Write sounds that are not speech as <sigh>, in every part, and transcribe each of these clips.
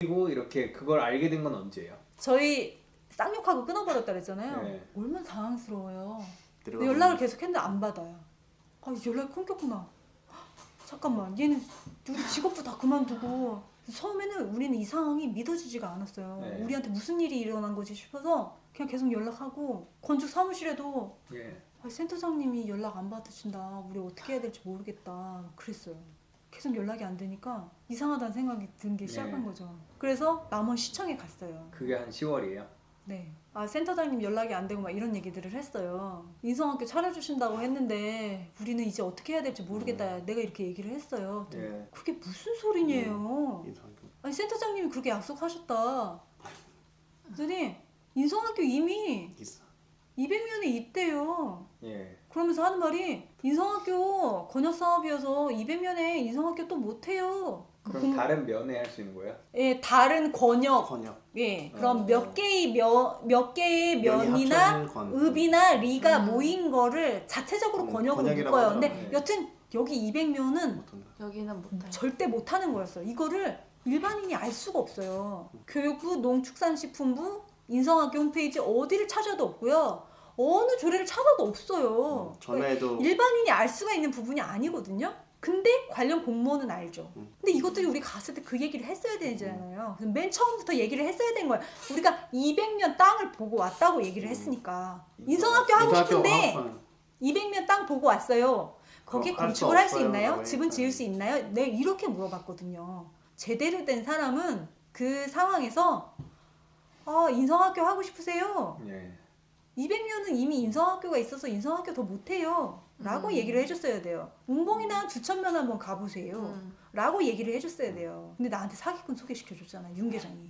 그리고 이렇게 그걸 알게 된 건 언제예요? 저희 쌍욕하고 끊어버렸다 그랬잖아요. 네. 얼마나 당황스러워요. 들어가 연락을 계속 했는데 안 받아요. 아 연락이 끊겼구나. 잠깐만 얘는 우리 직업도 다 그만두고 처음에는 우리는 이 상황이 믿어지지가 않았어요. 네. 우리한테 무슨 일이 일어난 거지 싶어서 그냥 계속 연락하고 건축 사무실에도 예. 아, 센터장님이 연락 안 받으신다. 우리 어떻게 해야 될지 모르겠다. 그랬어요. 계속 연락이 안 되니까 이상하다는 생각이 든 게 시작한 네. 거죠. 그래서 남원 시청에 갔어요. 그게 한 10월이에요. 네. 아, 센터장님 연락이 안 되고 막 이런 얘기들을 했어요. 인성학교 차려주신다고 했는데 우리는 이제 어떻게 해야 될지 모르겠다. 내가 이렇게 얘기를 했어요. 예. 그게 무슨 소리냐요. 인상학교 아니, 센터장님이 그렇게 약속하셨다. 그랬더니 인성학교 이미 있어. 200명이 있대요. 예. 그러면서 하는 말이 인성학교 권역 사업이어서 200년에 인성학교 또 못해요. 그 그럼 공- 다른 면에 할 수 있는 거예요? 예, 다른 권역 번역. 예, 그럼 어. 몇 개의 몇, 몇 개의 면이 면이나 합쳐진 권. 읍이나 리가 음. 모인 거를 자체적으로 음, 권역으로 권역이라고 묶어요. 근데 네. 여튼 여기 200면은 못한다. 여기는 못해. 절대 못하는 거였어요. 이거를 일반인이 알 수가 없어요. 교육부, 농축산식품부, 인성학교 홈페이지 어디를 찾아도 없고요. 어느 조례를 찾아도 없어요. 음, 전에도 일반인이 알 수가 있는 부분이 아니거든요. 근데 관련 공무원은 알죠. 음. 근데 이것들이 우리 갔을 때 그 얘기를 했어야 되잖아요. 그래서 맨 처음부터 얘기를 했어야 된 거예요. 우리가 200년 땅을 보고 왔다고 얘기를 음. 했으니까 인성학교 하고 싶은데 하고 200년 땅 보고 왔어요. 거기에 그럼 할수 건축을 할 수 없어요. 있나요? 그러니까. 집은 지을 수 있나요? 네 이렇게 물어봤거든요. 제대로 된 사람은 그 상황에서 아 인성학교 하고 싶으세요? 예. 200년은 이미 인성학교가 있어서 인성학교 더 못해요. 라고 음. 얘기를 해줬어야 돼요. 운봉이나 주천면 한번 가보세요. 음. 라고 얘기를 해줬어야 돼요. 근데 나한테 사기꾼 소개시켜줬잖아, 윤 계장이.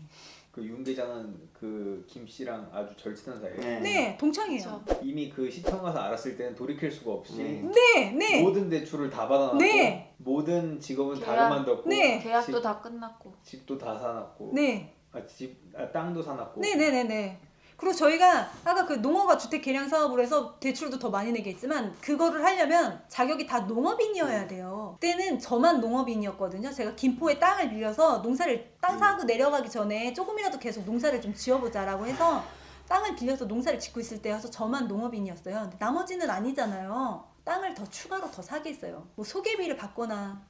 그 윤 계장은 그 김 씨랑 아주 절친한 사이예요. 네. 네, 동창이에요. 이미 그 시청 가서 알았을 때는 돌이킬 수가 없이 네. 네, 네. 모든 대출을 다 받아놨고 네. 모든 직업은 다 계약. 그만뒀고 네. 계약도 집, 다 끝났고. 집도 다 사놨고 네. 아, 집 아, 땅도 사놨고 네, 네, 네, 네. 그리고 저희가 아까 그 농어가 주택 개량 사업으로 해서 대출도 더 많이 내겠지만 그거를 하려면 자격이 다 농업인이어야 돼요. 그때는 저만 농업인이었거든요. 제가 김포에 땅을 빌려서 농사를 땅 사고 내려가기 전에 조금이라도 계속 농사를 좀 지어보자라고 해서 땅을 빌려서 농사를 짓고 있을 때여서 저만 농업인이었어요. 근데 나머지는 아니잖아요. 땅을 더 추가로 더 사게 했어요. 뭐 소개비를 받거나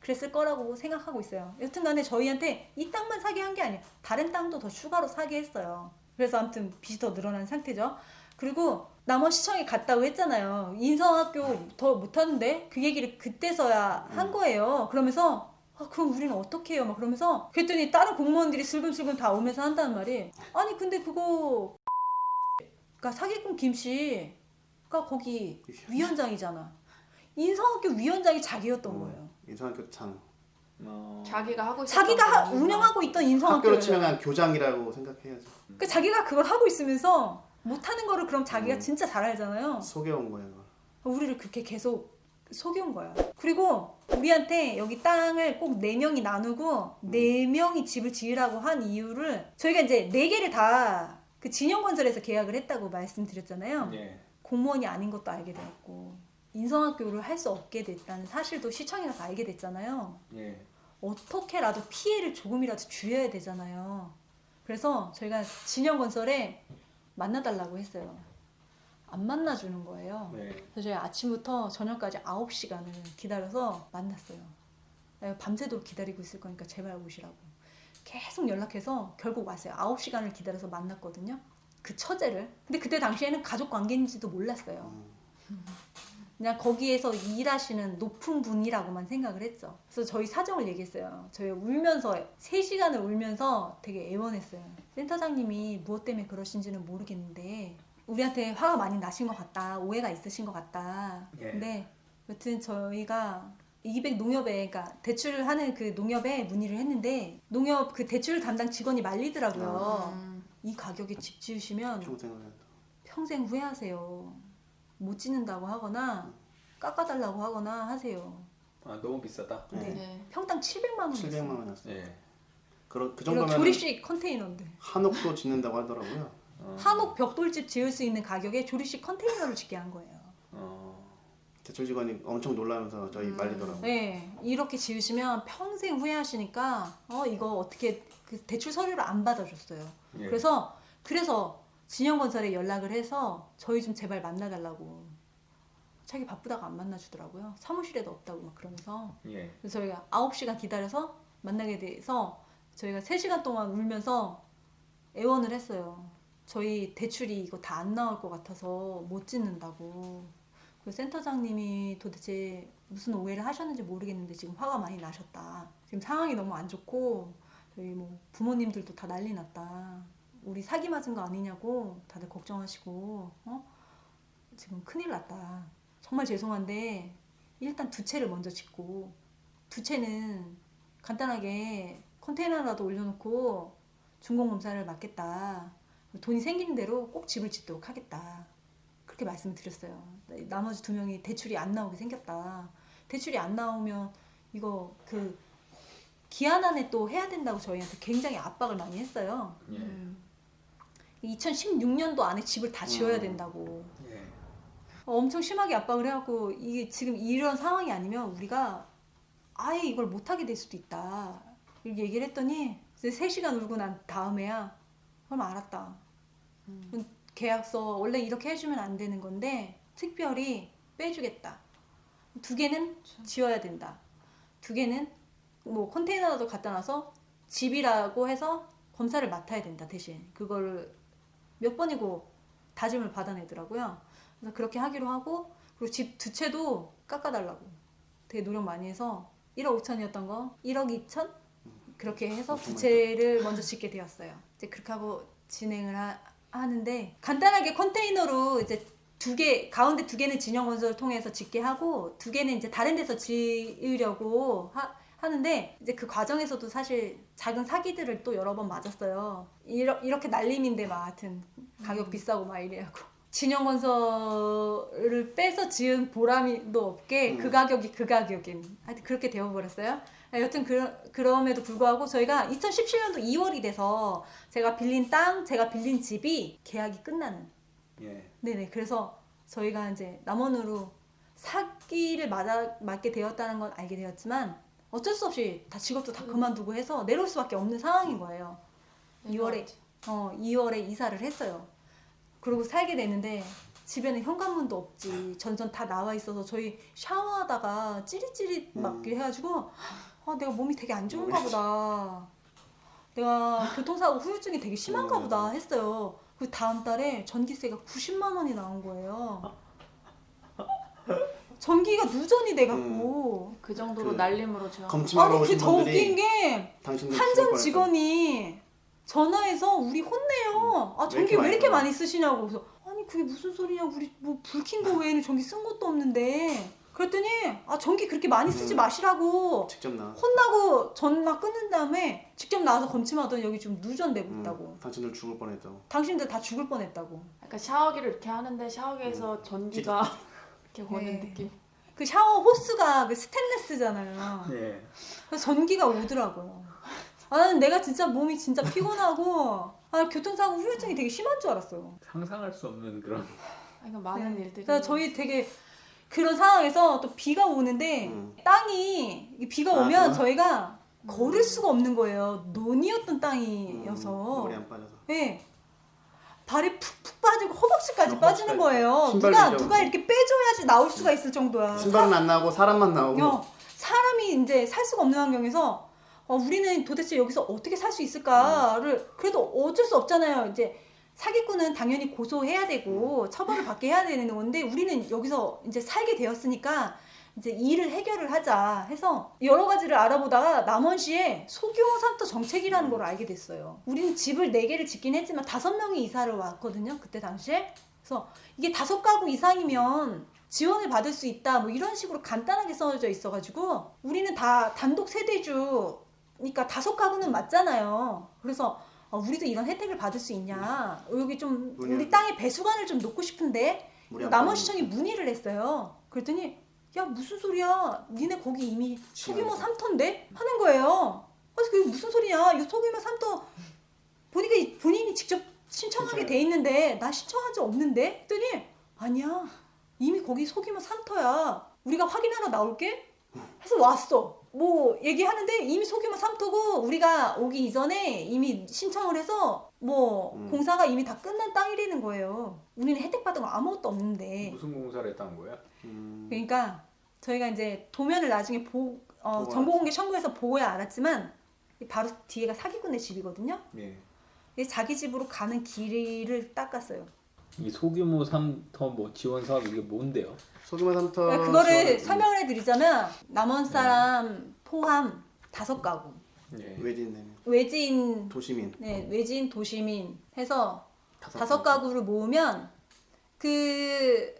그랬을 거라고 생각하고 있어요. 여튼간에 저희한테 이 땅만 사게 한 게 아니에요. 다른 땅도 더 추가로 사게 했어요. 그래서 아무튼 빚이 더 늘어난 상태죠. 그리고 남원 시청에 갔다고 했잖아요. 인성학교 더 못하는데 그 얘기를 그때서야 한 음. 거예요. 그러면서 아, 그럼 우리는 어떻게 해요? 막 그러면서 그랬더니 다른 공무원들이 슬금슬금 다 오면서 한다는 말이 아니 근데 그거 그러니까 사기꾼 김씨가 거기 위원장이잖아. 인성학교 위원장이 자기였던 음. 거예요. 인상학교 참 어, 자기가 하고 있었던 자기가 하-. 운영하고 있던 인성학교를 학교로 치면 그냥 교장이라고 생각해야죠. 그러니까 자기가 그걸 하고 있으면서 못하는 거를 그럼 자기가 음. 진짜 잘 알잖아요. 속여온 거예요. 그걸. 우리를 그렇게 계속 속여온 거야. 그리고 우리한테 여기 땅을 꼭 네 명이 나누고 네 명이 집을 지으라고 한 이유를 저희가 이제 네 개를 다 그 진영 건설에서 계약을 했다고 말씀드렸잖아요. 예. 공무원이 아닌 것도 알게 되었고 인성학교를 할 수 없게 됐다는 사실도 시청에 가서 알게 됐잖아요. 예. 어떻게라도 피해를 조금이라도 줄여야 되잖아요. 그래서 저희가 진영건설에 만나달라고 했어요. 안 만나주는 거예요. 네. 그래서 저희 아침부터 저녁까지 9시간을 기다려서 만났어요. 내가 밤새도록 기다리고 있을 거니까 제발 오시라고. 계속 연락해서 결국 왔어요. 9시간을 기다려서 만났거든요. 그 처제를. 근데 그때 당시에는 가족 관계인지도 몰랐어요. 음. 그냥 거기에서 일하시는 높은 분이라고만 생각을 했죠. 그래서 저희 사정을 얘기했어요. 저희 울면서 3시간을 울면서 되게 애원했어요. 센터장님이 무엇 때문에 그러신지는 모르겠는데 우리한테 화가 많이 나신 것 같다. 오해가 있으신 것 같다. 예. 근데 여튼 저희가 200 농협에 그러니까 대출을 하는 그 농협에 문의를 했는데 농협 그 대출 담당 직원이 말리더라고요. 음. 이 가격에 집 지으시면. 평생 후회하세요. 못 짓는다고 하거나 깎아달라고 하거나 하세요. 아 너무 비싸다. 네. 네. 평당 700만 원. 700만 원이었어요. 예. 그런 그 이런 정도면 조립식 컨테이너인데 한옥도 짓는다고 하더라고요. 어, 한옥 벽돌집 지을 수 있는 가격에 조립식 컨테이너를 짓게 한 거예요. 어, 대출 직원이 엄청 놀라면서 저희 음. 말리더라고요. 네, 이렇게 지으시면 평생 후회하시니까 어 이거 어떻게 그 대출 서류를 안 받아줬어요. 예. 그래서 그래서 진영건설에 연락을 해서 저희 좀 제발 만나달라고. 자기 바쁘다가 안 만나주더라고요. 사무실에도 없다고 막 그러면서. 예. 그래서 저희가 9시간 기다려서 만나게 돼서 저희가 3시간 동안 울면서 애원을 했어요. 저희 대출이 이거 다 안 나올 것 같아서 못 짓는다고. 그 센터장님이 도대체 무슨 오해를 하셨는지 모르겠는데 지금 화가 많이 나셨다. 지금 상황이 너무 안 좋고 저희 뭐 부모님들도 다 난리 났다. 우리 사기 맞은 거 아니냐고 다들 걱정하시고 어? 지금 큰일 났다. 정말 죄송한데 일단 두 채를 먼저 짓고 두 채는 간단하게 컨테이너라도 올려놓고 준공 검사를 맡겠다. 돈이 생기는 대로 꼭 집을 짓도록 하겠다. 그렇게 말씀을 드렸어요. 나머지 두 명이 대출이 안 나오게 생겼다. 대출이 안 나오면 이거 그 기한 안에 또 해야 된다고 저희한테 굉장히 압박을 많이 했어요. 예. 음. 2016년도 안에 집을 다 지어야 음. 된다고. 예. 어, 엄청 심하게 압박을 해갖고 이게 지금 이런 상황이 아니면 우리가 아예 이걸 못하게 될 수도 있다. 이렇게 얘기를 했더니 이제 3시간 울고 난 다음에야 그럼 알았다. 그럼 계약서 원래 이렇게 해주면 안 되는 건데 특별히 빼주겠다. 두 개는 지어야 된다. 두 개는 뭐 컨테이너라도 갖다 놔서 집이라고 해서 검사를 맡아야 된다 대신. 그거를 몇 번이고 다짐을 받아내더라고요. 그래서 그렇게 하기로 하고 그리고 집 두 채도 깎아달라고. 되게 노력 많이 해서 1억 5천이었던 거 1억 2천? 그렇게 해서 두 채를 먼저 짓게 되었어요. 이제 그렇게 하고 진행을 하, 하는데 간단하게 컨테이너로 이제 두 개 가운데 두 개는 진영 건설을 통해서 짓게 하고 두 개는 이제 다른 데서 지으려고 하, 하는데 이제 그 과정에서도 사실 작은 사기들을 또 여러 번 맞았어요. 이러, 이렇게 날림인데 막 하여튼 가격 비싸고 막 이래갖고 진영건설을 빼서 지은 보람이도 없게 그 음. 가격이 그 가격인 하여튼 그렇게 되어버렸어요. 아, 여튼 그, 그럼에도 불구하고 저희가 2017년도 2월이 돼서 제가 빌린 땅, 제가 빌린 집이 계약이 끝나는 예. 네네. 그래서 저희가 이제 남원으로 사기를 맞아, 맞게 되었다는 건 알게 되었지만 어쩔 수 없이 다 직업도 다 그만두고 해서 내려올 수밖에 없는 상황인 거예요. 2월에 어 2월에 이사를 했어요. 그러고 살게 됐는데 집에는 현관문도 없지. 전선 다 나와 있어서 저희 샤워하다가 찌릿찌릿 막 음. 해가지고 아 내가 몸이 되게 안 좋은가 보다. 내가 교통사고 후유증이 되게 심한가 음. 보다 했어요. 그 다음 달에 전기세가 90만 원이 나온 거예요. 전기가 누전이 돼갖고. 그 정도로 그 날림으로 제가 검침하러 아니 오신 그더 웃긴 분들이 게 당신들 죽을 한전. 직원이 전화해서 우리 혼내요. 아 전기 왜 이렇게 많이 쓰시냐고 그래서 아니 그게 무슨 소리냐. 우리 뭐 불킨 거 외에는 전기 쓴 것도 없는데. 그랬더니 아 전기 그렇게 많이 쓰지 음. 마시라고. 직접 나. 혼나고 전화 끊는 다음에 직접 나와서 검침하더니 여기 지금 누전되고 음, 있다고. 당신들 죽을 뻔했다고. 당신들 다 죽을 뻔했다고. 약간 샤워기를 이렇게 하는데 샤워기에서 전기가 이렇게 거는 네. 느낌. 그 샤워 호스가 그 스테인레스잖아요 예. 그래서 전기가 오더라고요. 아, 나는 내가 진짜 몸이 진짜 피곤하고 아, 교통사고 후유증이 되게 심한 줄 알았어요. 상상할 수 없는 그런 아, 이거 많은 네. 일들이. 그래서 저희 되게 그런 상황에서 또 비가 오는데 음. 땅이 이 비가 아, 오면 그거? 저희가 음. 걸을 수가 없는 거예요. 논이었던 땅이어서. 음, 물이 안 빠져서. 네. 발이 푹푹 빠지고 허벅지까지 어, 빠지는 허벅지까지. 거예요. 신발 누가 밀려. 누가 이렇게 빼줘야지 나올 수가 있을 정도야. 신발은 안 나오고 사람만 나오고. 어, 사람이 이제 살 수가 없는 환경에서 어, 우리는 도대체 여기서 어떻게 살 수 있을까를 그래도 어쩔 수 없잖아요. 이제 사기꾼은 당연히 고소해야 되고 처벌을 받게 해야 되는 건데 우리는 여기서 이제 살게 되었으니까 이제 일을 해결을 하자 해서 여러 가지를 알아보다가 남원시에 소규모 삼터 정책이라는 걸 알게 됐어요. 우리는 집을 네 개를 짓긴 했지만 다섯 명이 이사를 왔거든요. 그때 당시에. 그래서 이게 다섯 가구 이상이면 지원을 받을 수 있다 뭐 이런 식으로 간단하게 써져 있어가지고 우리는 다 단독 세대주니까 다섯 가구는 맞잖아요. 그래서 어, 우리도 이런 혜택을 받을 수 있냐 여기 좀 우리. 땅에 배수관을 좀 놓고 싶은데 남원시청이 문의를 했어요. 그랬더니 야 무슨 소리야? 니네 거기 이미 소규모 지하에서. 3터인데 하는 거예요. 그래서 그게 무슨 소리냐? 이 소규모 3터 보니까 이- 본인이 직접 신청하게 돼 있는데 나 신청한 적 없는데? 했더니 아니야 이미 거기 소규모 3터야. 우리가 확인하러 나올게. 해서 왔어. 뭐 얘기하는데 이미 소규모 삼토고 우리가 오기 이전에 이미 신청을 해서 뭐 음. 공사가 이미 다 끝난 땅이라는 거예요. 우리는 혜택 받은 거 아무것도 없는데. 무슨 공사를 했다는 거야? 음, 그러니까 저희가 이제 도면을 나중에 보, 어, 보고 정보공개 청구해서 보고야 알았지만 바로 뒤에가 사기꾼의 집이거든요. 예. 그래서 자기 집으로 가는 길을 닦았어요. 이 소규모 삼터 뭐 지원 사업 이게 뭔데요? 소규모 삼터 그러니까 그거를 지원- 설명을 해드리자면 남원 사람 포함 다섯 가구 예. 외진 되면 외지인 도시민 네 외지인 도시민 해서 다섯, 가구를 모으면 그,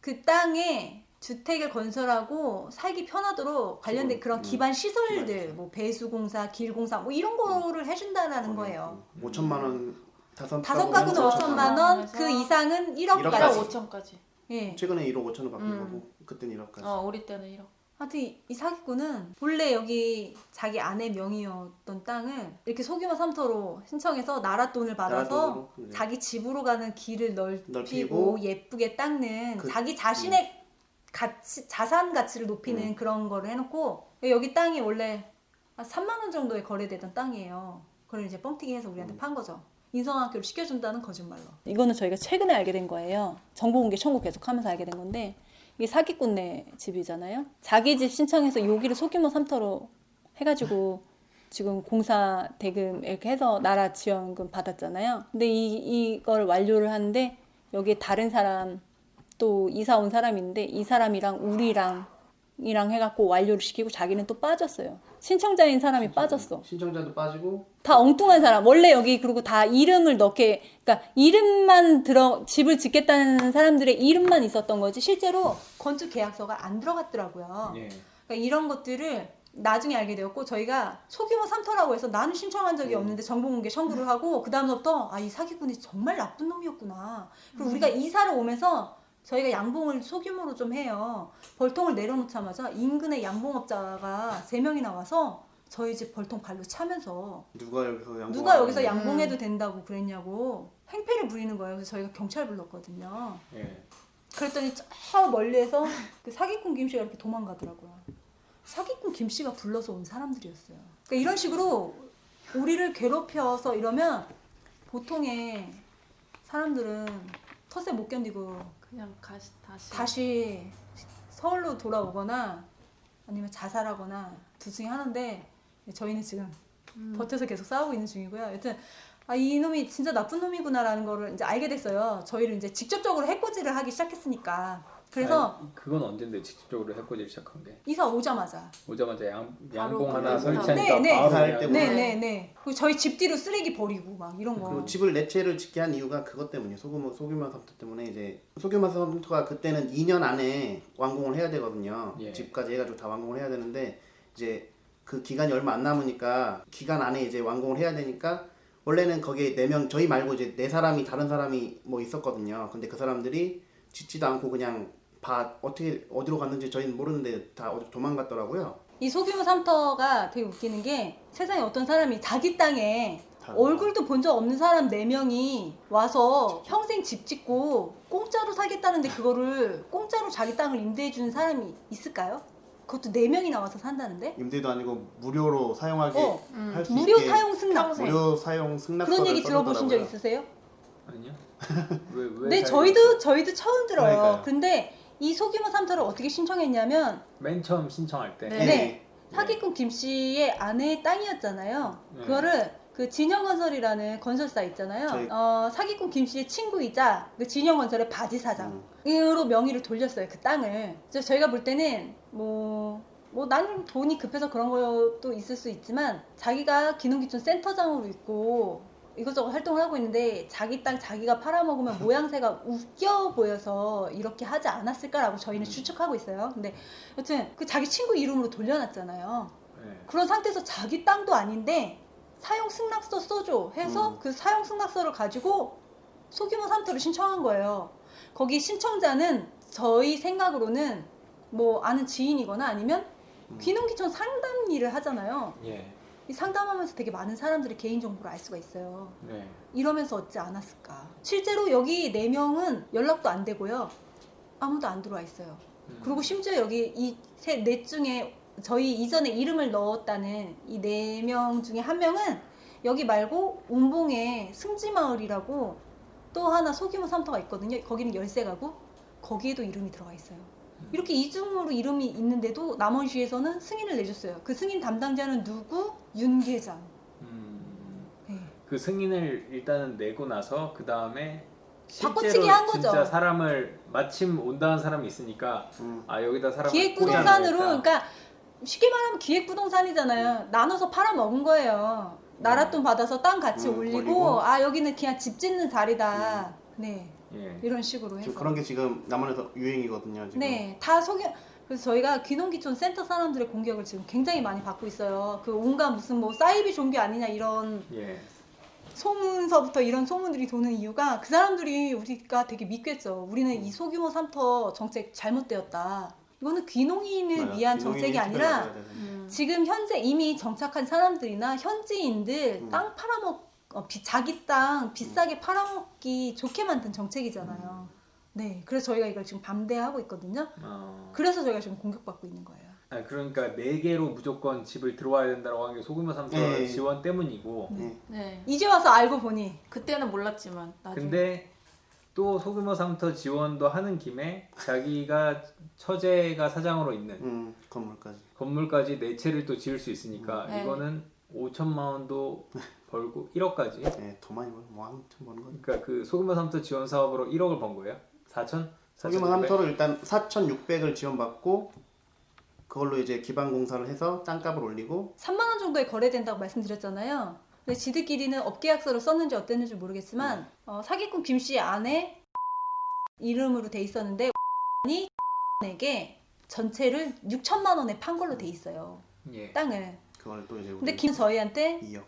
그 땅에 주택을 건설하고 살기 편하도록 관련된 기본, 그런 음, 기반 시설들, 기반 뭐 배수공사, 길공사, 뭐 이런 거를 해준다라는 거예요. 5천만 원 다섯 다섯 가구는 5천만 5천만 원. 그 이상은 1억까지. 1억까지. 5천까지. 예. 최근에 1억 5천을 바뀐 음. 거고 그때는 1억까지 어 우리 때는 1억. 하여튼 이, 이 사기꾼은 본래 여기 자기 아내 명의였던 땅을 이렇게 소규모 삼터로 신청해서 나라 돈을 받아서 나라 돈으로, 네. 자기 집으로 가는 길을 넓히고, 넓히고 예쁘게 닦는 그- 자기 자신의 가치 자산 가치를 높이는 음. 그런 거를 해놓고 여기 땅이 원래 한 3만 원 정도에 거래되던 땅이에요. 그걸 이제 뻥튀기해서 우리한테 음. 판 거죠. 인성학교를 시켜준다는 거짓말로. 이거는 저희가 최근에 알게 된 거예요. 정보 공개 청구 계속하면서 알게 된 건데 이게 사기꾼네 집이잖아요. 자기 집 신청해서 여기를 소규모 삼터로 해가지고 지금 공사 대금 이렇게 해서 나라 지원금 받았잖아요. 근데 이 이걸 완료를 하는데 여기에 다른 사람 또 이사 온 사람이 있는데 이 사람이랑 우리랑 이랑 해갖고 완료를 시키고 자기는 또 빠졌어요. 신청자인 사람이 빠졌어. 신청자도 빠지고 다 엉뚱한 사람. 원래 여기 그리고 다 이름을 넣게, 그러니까 이름만 들어 집을 짓겠다는 사람들의 이름만 있었던 거지 실제로 건축 계약서가 안 들어갔더라고요. 예. 그러니까 이런 것들을 나중에 알게 되었고 저희가 소규모 삼터라고 해서 나는 신청한 적이 음. 없는데 정보공개 청구를 하고 그 다음부터 아 이 사기꾼이 정말 나쁜 놈이었구나. 그리고 음. 우리가 이사를 오면서 저희가 양봉을 소규모로 좀 해요. 벌통을 내려놓자마자 인근의 양봉업자가 세 명이 나 와서 저희 집 벌통 발로 차면서 누가 여기서 양보 누가 여기서 음. 양봉해도 된다고 그랬냐고 행패를 부리는 거예요. 그래서 저희가 경찰 불렀거든요. 예. 그랬더니 저 멀리에서 그 사기꾼 김 씨가 이렇게 도망가더라고요. 사기꾼 김 씨가 불러서 온 사람들이었어요. 그러니까 이런 식으로 우리를 괴롭혀서 이러면 보통의 사람들은 텃세 못 견디고 그냥 가시 다시. 다시 서울로 돌아오거나 아니면 자살하거나 둘 중에 하나인데 저희는 지금 음. 버텨서 계속 싸우고 있는 중이고요. 여튼 아, 이 놈이 진짜 나쁜 놈이구나라는 거를 이제 알게 됐어요. 저희를 이제 직접적으로 해코지를 하기 시작했으니까. 그래서 아니, 그건 언젠데 직접적으로 해코지를 시작한 게 이사 오자마자 오자마자 양 바로 양봉 하나 그냥 설치하니까 네, 네. 바로 이사할 그냥 때부터. 네, 네. 네, 네. 그리고 저희 집 뒤로 쓰레기 버리고 막 이런 거. 그리고 집을 네 채를 짓게 한 이유가 그것 때문이에요. 소규모 소규모 삼터 때문에 이제 소규모 삼터가 그때는 2년 안에 완공을 해야 되거든요. 예. 집까지 해가지고 다 완공을 해야 되는데 이제 그 기간이 얼마 안 남으니까 기간 안에 이제 완공을 해야 되니까 원래는 거기에 네 명 저희 말고 이제 네 사람이 다른 사람이 뭐 있었거든요. 근데 그 사람들이 짓지도 않고 그냥 봐 어떻게 어디로 갔는지 저희는 모르는데 다 어디 도망갔더라고요. 이 소규모 삼터가 되게 웃기는 게 세상에 어떤 사람이 자기 땅에 다 얼굴도 본 적 없는 사람 네명이 와서 평생 집 짓고 공짜로 살겠다는데 그거를 공짜로 자기 땅을 임대해 주는 사람이 있을까요? 그것도 네명이 나와서 산다는데? 임대도 아니고 무료로 사용하게 어, 음. 할수 무료 있게 사용 승낙. 평생. 무료 사용 승낙서를 그런 얘기 들어보신 적. 있으세요? 아니요? <laughs> 왜, 왜 네, 저희도 저희도 처음 들어요. 그러니까요. 근데 이 소규모 삼터를 어떻게 신청했냐면 맨 처음 신청할 때 네. 네. 사기꾼 김 씨의 아내의 땅이었잖아요. 네. 그거를 그 진영건설이라는 건설사 있잖아요. 저희- 어, 사기꾼 김 씨의 친구이자 그 진영건설의 바지 음. 사장으로 명의를 돌렸어요. 그 땅을. 그래서 저희가 볼 때는 뭐. 뭐 나는 돈이 급해서 그런 것도 있을 수 있지만 자기가 기농기촌 센터장으로 있고 이것저것 활동을 하고 있는데 자기 땅 자기가 팔아먹으면 모양새가 웃겨 보여서 이렇게 하지 않았을까라고 저희는 추측하고 있어요. 근데 여튼 그 자기 친구 이름으로 돌려놨잖아요. 네. 그런 상태에서 자기 땅도 아닌데 사용 승낙서 써줘 해서 음. 그 사용 승낙서를 가지고 소규모 삼터를 신청한 거예요. 거기 신청자는 저희 생각으로는 뭐 아는 지인이거나 아니면 음. 귀농귀촌 상담 일을 하잖아요. 예. 이 상담하면서 되게 많은 사람들의 개인 정보를 알 수가 있어요. 네. 이러면서 어찌 않았을까? 실제로 여기 네 명은 연락도 안 되고요. 아무도 안 들어와 있어요. 음. 그리고 심지어 여기 이셋넷 중에 저희 이전에 이름을 넣었다는 이 네 명 중에 한 명은 여기 말고 운봉에 승지마을이라고 또 하나 소규모 삼터가 있거든요. 거기는 열세 가구 거기에도 이름이 들어가 있어요. 이렇게 이중으로 이름이 있는데도 남원시에서는 승인을 내줬어요. 그 승인 담당자는 누구? 윤계장. 음, 네. 그 승인을 일단은 내고 나서 그 다음에 바꿔치기 실제로 한 거죠. 진짜 사람을 마침 온다는 사람이 있으니까 음. 아 여기다 사람을 기획부동산으로. 그러니까 쉽게 말하면 기획부동산이잖아요. 나눠서 팔아먹은 거예요. 나랏돈 받아서 땅 같이 음, 올리고, 올리고. 아 여기는 그냥 집 짓는 자리다. 네 예. 이런 식으로 해서 그런 게 지금 남원에서 유행이거든요. 지금. 네, 다 소개. 그래서 저희가 귀농귀촌 센터 사람들의 공격을 지금 굉장히 많이 받고 있어요. 그 온갖 무슨 뭐 사이비 종교 아니냐 이런 예. 소문서부터 이런 소문들이 도는 이유가 그 사람들이 우리가 되게 믿겠죠. 우리는 음. 이 소규모 삼터 정책 잘못되었다. 이거는 귀농인을 맞아요. 위한 정책이 아니라. 음. 지금 현재 이미 정착한 사람들이나 현지인들 음. 땅 팔아먹 어, 비- 자기 땅 비싸게 팔아먹기 좋게 만든 정책이잖아요. 네, 그래서 저희가 이걸 지금 반대하고 있거든요. 어. 그래서 저희가 지금 공격받고 있는 거예요. 아, 그러니까 네 개로 무조건 집을 들어와야 된다고 하는 게 소규모 삼터 예. 지원 때문이고 네. 네. 이제 와서 알고 보니 그때는 몰랐지만 나중에. 근데 또 소규모 삼터 지원도 하는 김에 자기가 처제가 사장으로 있는 음, 건물까지. 건물까지 네 채를 또 지을 수 있으니까 네. 이거는 5천만 원도 벌고 1억까지 네, 더 많이 벌, 뭐 아무튼 버는 거. 그러니까 그 소규모 삼터 지원 사업으로 1억을 번 거예요? 4천? 소규모 삼터로 일단 4,600을 지원받고 그걸로 이제 기반 공사를 해서 땅값을 올리고 3만 원 정도에 거래된다고 말씀드렸잖아요. 근데 지들끼리는 업계약서를 썼는지 어땠는지 모르겠지만 어, 사기꾼 김씨 안에 이름으로 돼 있었는데 이 <laughs> 에게 전체를 6천만 원에 판 걸로 돼 있어요. 예. 땅을. 그걸 또 이제 근데 우리 김 저희한테 2억.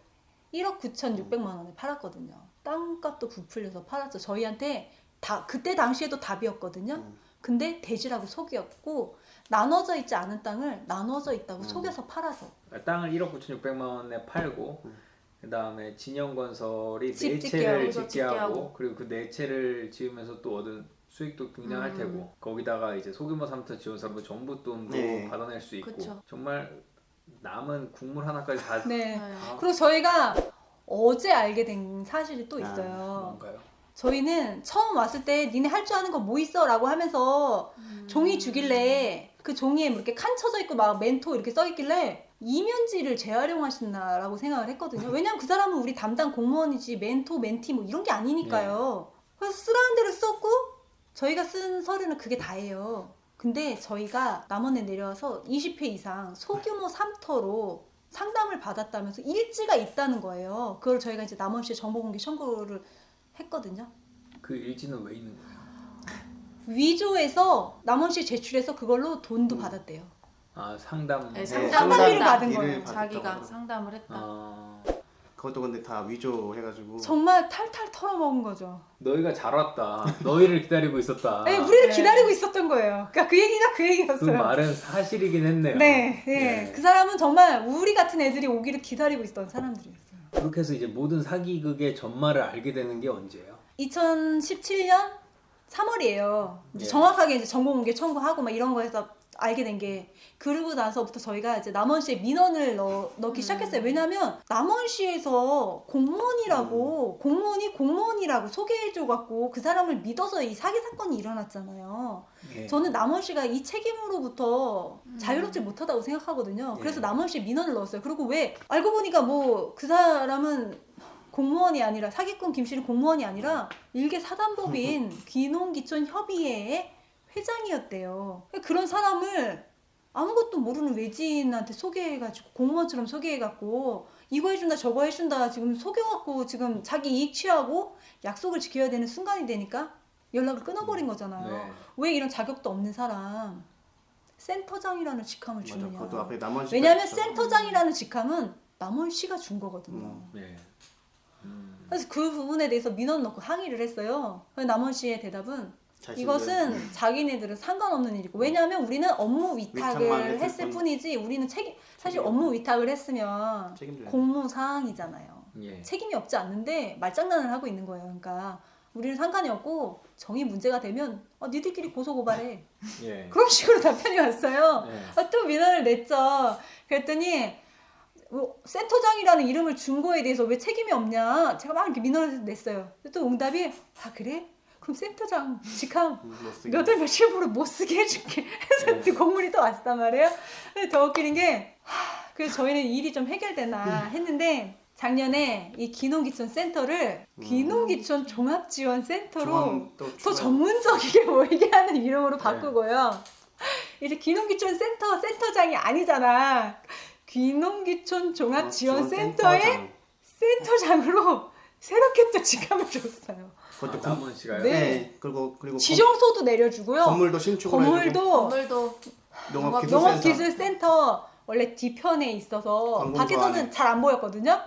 1억 9,600만 원에 팔았거든요. 땅값도 부풀려서 팔았죠. 저희한테 다 그때 당시에도 답이었거든요. 음. 근데 대지라고 속였고 나눠져 있지 않은 땅을 나눠져 있다고 음. 속여서 팔아서 땅을 1억 9천 6백만 원에 팔고 음. 그다음에 진영건설이 집 네 짓게 채를 하고, 짓게 짓게 하고 하고. 그리고 그 네 채를 지으면서 또 얻은 수익도 굉장할 음. 테고 거기다가 이제 소규모 삼터 지원 사업은 정부 돈도 네. 받아낼 수 있고 그쵸. 정말 남은 국물 하나까지 다 네. 네. 다 그리고 저희가 어제 알게 된 사실이 또 아, 있어요. 뭔가요? 저희는 처음 왔을 때 니네 할 줄 아는 거 뭐 있어? 라고 하면서 음. 종이 주길래 그 종이에 뭐 이렇게 칸 쳐져 있고 막 멘토 이렇게 써 있길래 이면지를 재활용하시나라고 생각을 했거든요. <laughs> 왜냐면 그 사람은 우리 담당 공무원이지 멘토, 멘티 뭐 이런 게 아니니까요. 그래서 쓰라는 대로 썼고 저희가 쓴 서류는 그게 다예요. 근데 저희가 남원에 내려와서 20회 이상 소규모 삼터로 상담을 받았다면서 일지가 있다는 거예요. 그걸 저희가 이제 남원시에 정보공개 청구를 했거든요. 그 일지는 왜 있는 거예요? 위조해서 남원시에 제출해서 그걸로 돈도 음. 받았대요. 아 상담 네, 네, 상담 상담비를. 받은 거예요. 자기가. 상담을 했다. 아 그것도 근데 다 위조해가지고 정말 탈탈 털어먹은 거죠. 너희가 잘 왔다. 너희를 기다리고 있었다. 네, 우리를 네. 기다리고 있었던 거예요. 그러니까 그 얘기가 그 그 얘기였어요. 말은 사실이긴 했네요. 네, 네. 네. 그 사람은 정말 우리 같은 애들이 오기를 기다리고 있던 사람들이었어요. 그렇게 해서 이제 모든 사기극의 전말을 알게 되는 게 언제예요? 2017년 3월이에요. 예. 정확하게 이제 정보공개 청구하고 막 이런 거 해서 알게 된 게 그러고 나서부터 저희가 이제 남원시에 민원을 넣, 넣기 음. 시작했어요. 왜냐하면 남원시에서 공무원이라고 공무원이 공무원이라고 소개해줘 갖고 그 사람을 믿어서 이 사기 사건이 일어났잖아요. 예. 저는 남원시가 이 책임으로부터 음. 자유롭지 못하다고 생각하거든요. 그래서 예. 남원시에 민원을 넣었어요. 그리고 왜 알고 보니까 뭐 그 사람은 공무원이 아니라 사기꾼 김 씨는 공무원이 아니라 일개 사단법인 <laughs> 귀농귀촌 협의회의 회장이었대요. 그런 사람을 아무것도 모르는 외지인한테 소개해가지고 공무원처럼 소개해갖고 이거 해준다 저거 해준다 지금 속여갖고 지금 자기 이익 취하고 약속을 지켜야 되는 순간이 되니까 연락을 끊어버린 거잖아요. 네. 왜 이런 자격도 없는 사람 센터장이라는 직함을 맞아. 주느냐. 그것도 앞에 남원시 왜냐하면 센터장이라는 직함은 남원시가 준 거거든요. 음. 네. 음. 그래서 그 부분에 대해서 민원 넣고 항의를 했어요. 그래서 남원시의 대답은 이것은 자기네들은 상관없는 일이고 왜냐하면 우리는 업무 위탁만 위탁을 했을 했을 뿐. 뿐이지 우리는 책임 사실 책임이 업무 위탁을 했으면 책임질 공무 사항이잖아요. 예. 책임이 없지 않는데 말장난을 하고 있는 거예요. 그러니까 우리는 상관이 없고 정이 문제가 되면 어, 니들끼리 고소 고발해. <laughs> 예. 그런 식으로 답변이 왔어요. 예. 아, 또 민원을 냈죠. 그랬더니 뭐, 센터장이라는 이름을 준 거에 대해서 왜 책임이 없냐? 제가 막 이렇게 민원을 냈어요. 또 응답이 아 그래? 그럼 센터장 직함 음. 몇월 며칠부로 못 쓰게 해줄게 해서 또 공문이 또 왔단 말이에요. 근데 더 웃기는 게 하, 그래서 저희는 일이 좀 해결되나 했는데 작년에 이 기농기촌 센터를 기농기촌 종합지원센터로 중앙 또더 전문적이게 <laughs> 보이게 하는 이름으로 바꾸고요. 이제 기농기촌 센터 센터장이 아니잖아. 귀농기촌 종합지원센터의 지원센터장. 센터장으로 <laughs> 새롭게 또 직함을 줬어요. 그것도 아, 건- 남원 씨가요? 네. 네. 그리고 그리고 지정소도 내려주고요. 건, 건물도 신축을 건물도 건물도 농업기술센터 농업기술센터 원래 뒤편에 있어서 밖에서는 안에. 잘 안 보였거든요.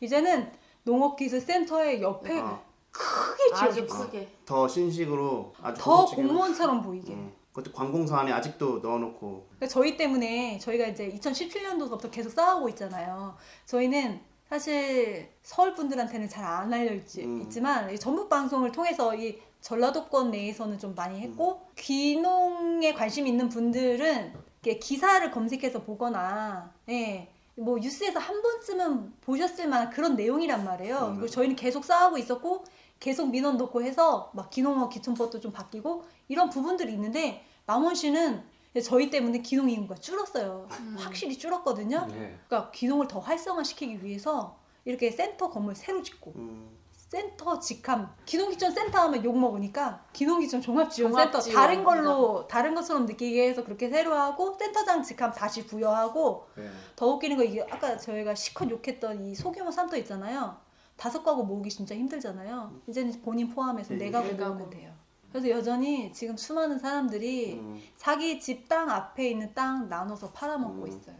이제는 농업기술센터의 옆에 어, 크게 아주. 크게 더 신식으로 아주 더 고급지게 공무원처럼 보이게. 음, 그것도 관공서 안에 아직도 넣어놓고 그러니까 저희 때문에 저희가 이제 2017년도부터 계속 싸우고 있잖아요. 저희는 사실 서울 분들한테는 잘 안 알려 있지, 음. 있지만 이 전북 방송을 통해서 이 전라도권 내에서는 좀 많이 했고 음. 귀농에 관심 있는 분들은 이렇게 기사를 검색해서 보거나 예. 뭐 뉴스에서 한 번쯤은 보셨을 만한 그런 내용이란 말이에요. 음. 그리고 저희는 계속 싸우고 있었고 계속 민원 넣고 해서 막 기농어 기촌법도 좀 바뀌고 이런 부분들이 있는데 남원 씨는 저희 때문에 기농 인구가 줄었어요. 음. 확실히 줄었거든요. 예. 그러니까 기농을 더 활성화시키기 위해서 이렇게 센터 건물 새로 짓고 음, 센터 직함 기농기촌 센터 하면 욕 먹으니까 기농기촌 종합지원 센터 종합지원. 다른 걸로 다른 것처럼 느끼게 해서 그렇게 새로 하고 센터장 직함 다시 부여하고 예. 더 웃기는 거 이게 아까 저희가 시컷 욕했던 이 소규모 산터 있잖아요. 다섯 가구 모으기 진짜 힘들잖아요. 이제는 본인 포함해서 네, 네 가구 네 모으면. 돼요. 그래서 여전히 지금 수많은 사람들이 음. 자기 집 땅 앞에 있는 땅 나눠서 팔아먹고 음. 있어요.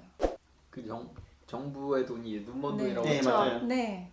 그 정, 정부의 돈이 눈먼 네. 돈이라고 네 했죠. 맞아요 네.